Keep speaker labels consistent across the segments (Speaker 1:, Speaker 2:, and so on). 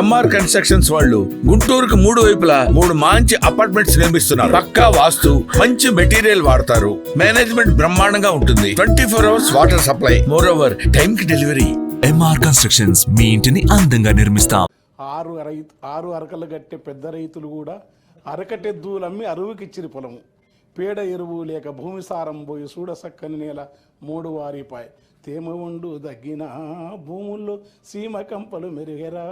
Speaker 1: MR constructions వాళ్ళు గుంటూరుకు మూడు వైపులా మూడు మంచి అపార్ట్మెంట్స్ నిర్మిస్తున్నారు. పక్కా వాస్తు మంచి మెటీరియల్ వాడతారు. మేనేజ్మెంట్ బ్రహ్మాండంగా ఉంటుంది. Twenty four hours water supply. More over time కి డెలివరీ
Speaker 2: ఎంఆర్ కన్స్ట్రక్షన్స్ మీ ఇంటిని అందంగా నిర్మిస్తాం.
Speaker 3: ఆరు రైతు ఆరు అరకలు కట్టే పెద్ద రైతులు కూడా అరకటెద్దులమ్మి అరువుకిచ్చిరి పొలము. పేడ ఎరువు లేక భూమి సారం పోయి చూడ సక్కని నేల మూడు వారిపాయ్. తేమ ఉండు దగ్గిన భూముల్లో సీమ కంపలు మెరుగెరా.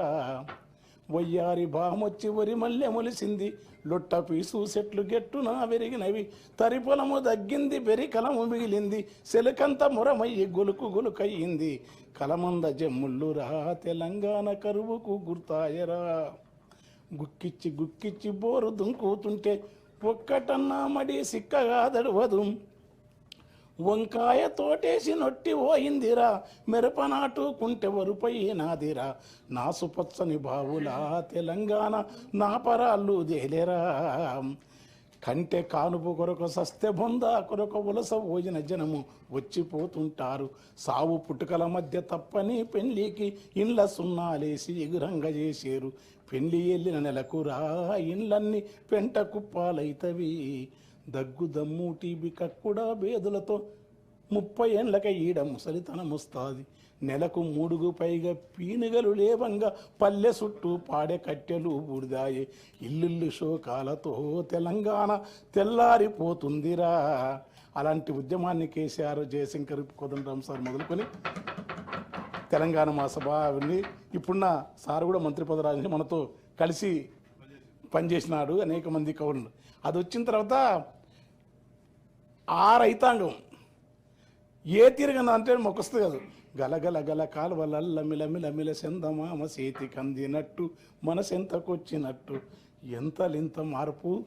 Speaker 3: వయ్యారి బామొచ్చి వరి మల్లె మొలిసింది. లొట్ట పీసు చెట్లు గెట్టున వెరిగినవి. తరి పొలము దగ్గింది బెరికలము మిగిలింది. సెలకంత మురమయ్యి గొలుకు గొలుకయ్యింది. కలమంద జమ్ముళ్ళురా తెలంగాణ కరువుకు గుర్తాయరా. గుక్కిచ్చి గుక్కిచ్చి బోరు దుంకుతుంటే ఒక్కటన్నా మడి సిక్కగా దడవదు వంకాయ తోటేసి నొట్టి పోయిందిరా మిరపనాటు నాటుకుంటే వరుపైనాదిరా నాసుపచ్చని బావులా తెలంగాణ నా పరాళ్ళు దేలేరా కంటే కానుపు కొరకు సస్తె బొంద కొరకు ఉలస భోజన జనము వచ్చిపోతుంటారు. సావు పుట్టుకల మధ్య తప్పని పెళ్ళికి ఇండ్ల సున్నాలేసి ఎగురంగ చేసేరు. పెళ్ళి వెళ్ళిన నెలకు రా ఇండ్లన్నీ పెంట కుప్పాలైతవి దగ్గు దమ్ము టీబీ కక్కుడా బేదులతో ముప్పై ఏండ్లక ఈడ ముసలితనం వస్తుంది నెలకు మూడుగు పైగా పీనుగలు లేవంగా పల్లె చుట్టూ పాడే కట్టెలు బూడిదాయే ఇల్లుల్లు శోకాలతో తెలంగాణ తెల్లారిపోతుందిరా. అలాంటి ఉద్యమాన్ని కేసీఆర్ జయశంకర్ కోదండరామ్ సార్ మొదలుకొని తెలంగాణ మా అవన్నీ ఇప్పుడున్న సార్ కూడా మంత్రి పదరాజుని మనతో కలిసి పనిచేసినాడు అనేక మంది కవులు అది వచ్చిన తర్వాత ఆ రైతాంగం ఏ తిరిగిన అంటే మొక్కస్తుంది కాదు. గలగల గల కాలువలల్ల మిలమిల మిల సెందమామ చేతి కందినట్టు మనసెంతకొచ్చినట్టు. ఎంతలింత మార్పు?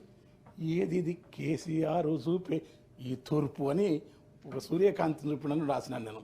Speaker 3: ఏది ఇది కేసీఆర్ చూపే ఈ తూర్పు అని ఒక సూర్యకాంతి చూపినని రాసినాను నేను.